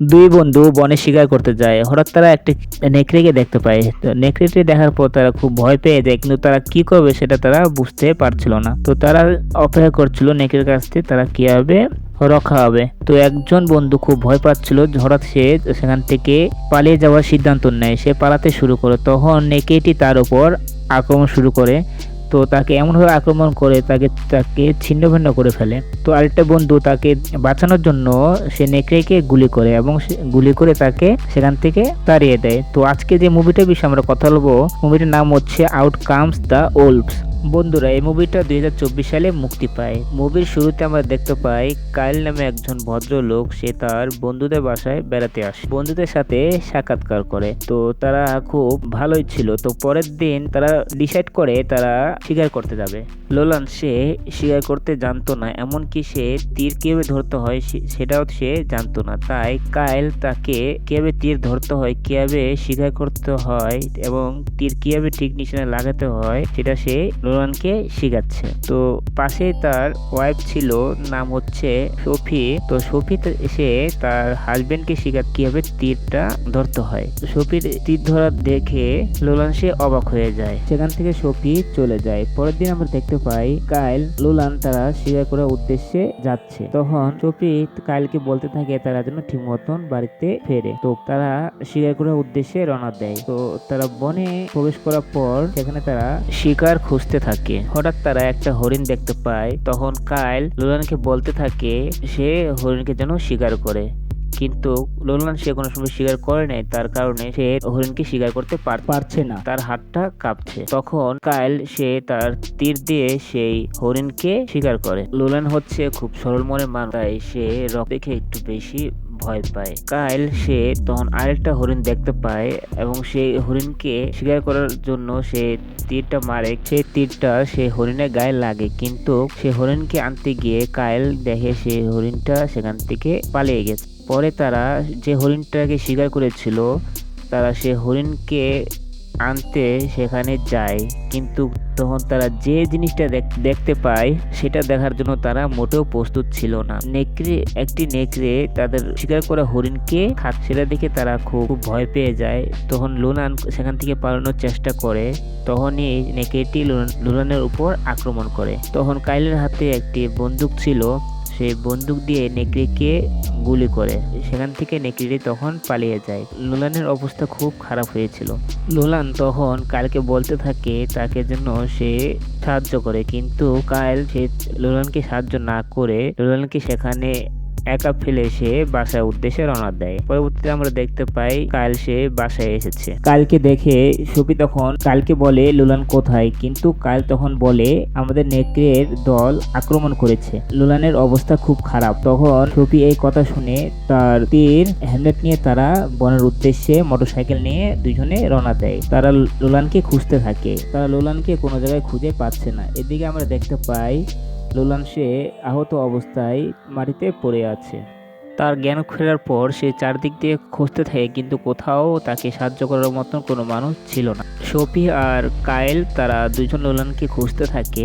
দুই বন্ধু বনে শিকার করতে যায়। হঠাৎ তারা একটি নেকড়েকে দেখতে পায়। তো নেকড়েটি দেখার পর তারা খুব ভয় পেয়ে যায় কিন্তু তারা কি করবে সেটা তারা বুঝতে পারছিল না। তো তারা অপেক্ষা করছিল নেকড়ের কাছ থেকে তারা কীভাবে রক্ষা হবে তো একজন বন্ধু খুব ভয় পাচ্ছিল, হঠাৎ সে সেখান থেকে পালিয়ে যাওয়ার সিদ্ধান্ত নেয়। সে পালাতে শুরু করে, তখন নেকড়েটি তার উপর আক্রমণ শুরু করে। তো তাকে এমনভাবে আক্রমণ করে তাকে তাকে ছিন্ন ভিন্ন করে ফেলে। তো আরেকটা বন্ধু তাকে বাঁচানোর জন্য সে নেকড়েকে গুলি করে এবং গুলি করে তাকে সেখান থেকে তাড়িয়ে দেয়। তো আজকে যে মুভিটার বিষয়ে আমরা কথা বলব মুভিটার নাম হচ্ছে আউট কামস দ্য ওলভস বন্ধুরা, এই মুভিটা দুই হাজার চব্বিশ সালে মুক্তি পায়। মুভির শুরুতে আমরা দেখতে পাই, কাইল নামে একজন ভদ্রলোক, সে তার বন্ধুদের বাসায় বেড়াতে আসে। বন্ধুদের সাথে সাক্ষাৎকার করে। তো তারা খুব ভালোই ছিল। তো পরের দিন তারা ডিসাইড করে তারা শিকার করতে যাবে। লোলান, সে শিকার করতে জানতো না, এমনকি সে তীর কীভাবে ধরতে হয় সেটাও সে জানতো না। তাই কাইল তাকে কীভাবে তীর ধরতে হয়, কীভাবে শিকার করতে হয় এবং তীর কীভাবে ঠিক নিশানে লাগাতে হয়, সেটা সে লোলানকে শিখাচ্ছে। তো পাশে তার ওয়াইফ ছিল, নাম হচ্ছে সফি। তো সফি তা- সে তার হাজবেন্ডকে শিখাত কীভাবে তীরটা ধরতে হয়। সফির তীর ধরা দেখে লোলান সে অবাক হয়ে যায়। সেখান থেকে সফি চলে যায়। পরের দিন আমরা দেখতে পাই, কাইল লোলান তারা শিকার করার উদ্দেশ্যে যাচ্ছে। তখন সফি কাইলকে বলতে থাকে, তারা যেন ঠিক মতন বাড়িতে ফেরে। তো তারা শিকার করার উদ্দেশ্যে রওনা দেয়। তো তারা বনে প্রবেশ করার পর সেখানে তারা শিকার খুঁজতে থাকে। হঠাৎ তারা একটা হরিণ দেখতে পায়। তখন কাইল লোলানকে বলতে থাকে, সে হরিণকে যেন শিকার করে। কিন্তু লোলান সে কোনো সময় শিকার করে নাই, তার কারণে সে হরিণকে শিকার করতে পারছে না। তার হাতটা কাঁপছে। তখন কাইল সে তার তীর দিয়ে সেই হরিণকে শিকার করে। লোলান হচ্ছে খুব সরল মনে মানুষ, তাই সে রক দেখে একটু বেশি ভয় পায়। কাইল সে তখন আরেকটা হরিণ দেখতে পায় এবং সেই হরিণকে শিকার করার জন্য সে তীরটা মারে। সেই তীরটা সে হরিণের গায়ে লাগে। কিন্তু সে হরিণকে আনতে গিয়ে কাইল দেখে সেই হরিণটা সেখান থেকে পালিয়ে গেছে। পরে তারা যে হরিণটাকে শিকার করেছিল, তারা সে হরিণকে আনতে সেখানে যায়, কিন্তু তখন তারা যে জিনিসটা দেখ- দেখতে পায়, সেটা দেখার জন্য তারা মোটেও প্রস্তুত ছিল না। নেকড়ে, একটি নেকড়ে তাদের শিকার করা হরিণকে খাচ্ছে। সেটা দেখে তারা খুব ভয় পেয়ে যায়। তখন লুনান সেখান থেকে পালানোর চেষ্টা করে। তখনই নেকড়েটি লুনান- লুনানের উপর আক্রমণ করে। তখন কাইলের হাতে একটি বন্দুক ছিল। সে বন্দুক দিয়ে নেকড়েকে গুলি করে। সেখান থেকে নেকড়িটি তখন পালিয়ে যায়। লোলানের অবস্থা খুব খারাপ হয়েছিল। লোলান তখন কালকে বলতে থাকে তাকে জন্য সে সাহায্য করে। কিন্তু কায়েল সে লোলানকে সাহায্য না করে লোলানকে সেখানে একা ফেলে সে বাসার উদ্দেশ্যে রওনা দেয়। পরবর্তীতে আমরা দেখতে পাই কাল সে বাসায় এসেছে। কালকে দেখে সুপি তখন কালকে বলে, লুলান কোথায়? কিন্তু কাল তখন বলে, আমাদের নেকড়ের দল আক্রমণ করেছে। লুলানের অবস্থা খুব খারাপ। তখন সুপি এই কথা শুনে তার তীর হ্যান্ডেট নিয়ে তারা বনের উদ্দেশ্যে মোটরসাইকেল নিয়ে দুজনে রওনা দেয়। তারা লোলানকে খুঁজতে থাকে। তারা লোলানকে কোনো জায়গায় খুঁজে পাচ্ছে না। এদিকে আমরা দেখতে পাই লোলান সে আহত অবস্থায় মাটিতে পড়ে আছে। তার জ্ঞান ফেরার পর সে চারদিক দিয়ে খুঁজতে থাকে, কিন্তু কোথাও তাকে সাহায্য করার মতন কোনো মানুষ ছিল না। সফি আর কায়েল, তারা দুজন লোলানকে খুঁজতে থাকে।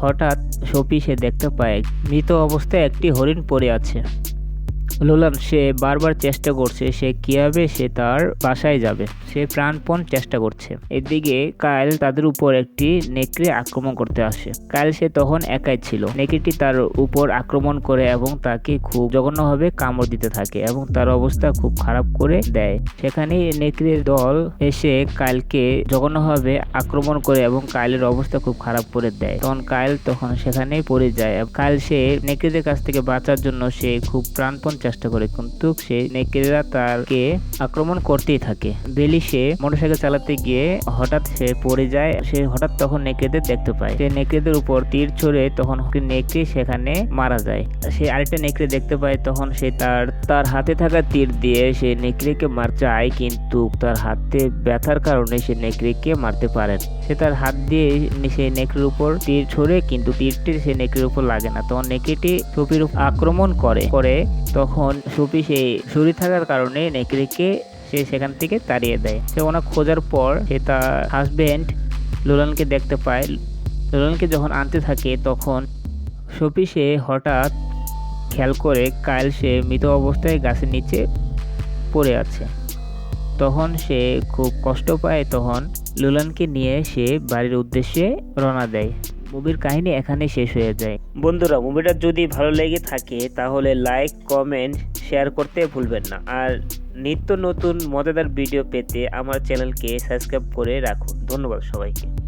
হঠাৎ সফি সে দেখতে পায়, মৃত অবস্থায় একটি হরিণ পড়ে আছে। লোলান সে বারবার চেষ্টা করছে, সে কীভাবে সে তার বাসায় যাবে? সে প্রাণপণ চেষ্টা করছে। এদিকে কায়েল তাদের উপর একটি নেকড়ে আক্রমণ করতে আসে। কায়েল সে তখন একাই ছিল। নেকড়েটি তার উপর আক্রমণ করে এবং তাকে খুব জঘন্যভাবে কামড় দিতে থাকে এবং তার অবস্থা খুব খারাপ করে দেয়। সেখানে নেকড়ের দল এসে কায়েলকে জঘন্যভাবে আক্রমণ করে এবং কায়েলের অবস্থা খুব খারাপ করে দেয়। তখন কায়েল তখন সেখানেই পড়ে যায়। কায়েল সে নেকড়েদের কাছ থেকে বাঁচার জন্য সে খুব প্রাণপণ চেষ্টা করে, কিন্তু সে নেকড়েরা তারকে আক্রমণ করতেই থাকে। বেলি সে মোটরসাইকেল চালাতে গিয়ে হঠাৎ সে পড়ে যায়। সে হঠাৎ তখন নেকড়েদের দেখতে পায়। সে নেকড়েদের উপর তীর ছড়ে তখন নেকড়ে সেখানে মারা যায়। সে আরেকটা নেকড়ে দেখতে পায়, তখন সে তার তার হাতে থাকা তীর দিয়ে সে নেকড়েকে মার চায়, কিন্তু তার হাতে ব্যথার কারণে সে নেকড়েকে মারতে পারে সে তার হাত দিয়ে সেই নেকড়ের উপর তীর ছড়ে, কিন্তু তীরটি সে নেকড়ের উপর লাগে না। তখন নেকড়েটি টুপির আক্রমণ করে করে তখন সুপি সেই ছুরি থাকার কারণে নেকড়েকে সে সেখান থেকে তাড়িয়ে দেয়। সে অনেক খোঁজার পর সে তার হাজবেন্ড লোলানকে দেখতে পায়। লোলানকে যখন আনতে থাকে তখন সফি সে হঠাৎ খেয়াল করে কাইল সে মৃত অবস্থায় গাছের নিচে পড়ে আছে। তখন সে খুব কষ্ট পায়। তখন লুলানকে নিয়ে সে বাড়ির উদ্দেশ্যে রওনা দেয়। মুভির কাহিনী এখানে শেষ হয়ে যায়। বন্ধুরা, মুভিটা যদি ভালো লেগে থাকে, তাহলে লাইক কমেন্ট শেয়ার করতে ভুলবেন না। আর নিত্য নতুন মজাদার ভিডিও পেতে আমার চ্যানেলকে সাবস্ক্রাইব করে রাখুন। ধন্যবাদ সবাইকে।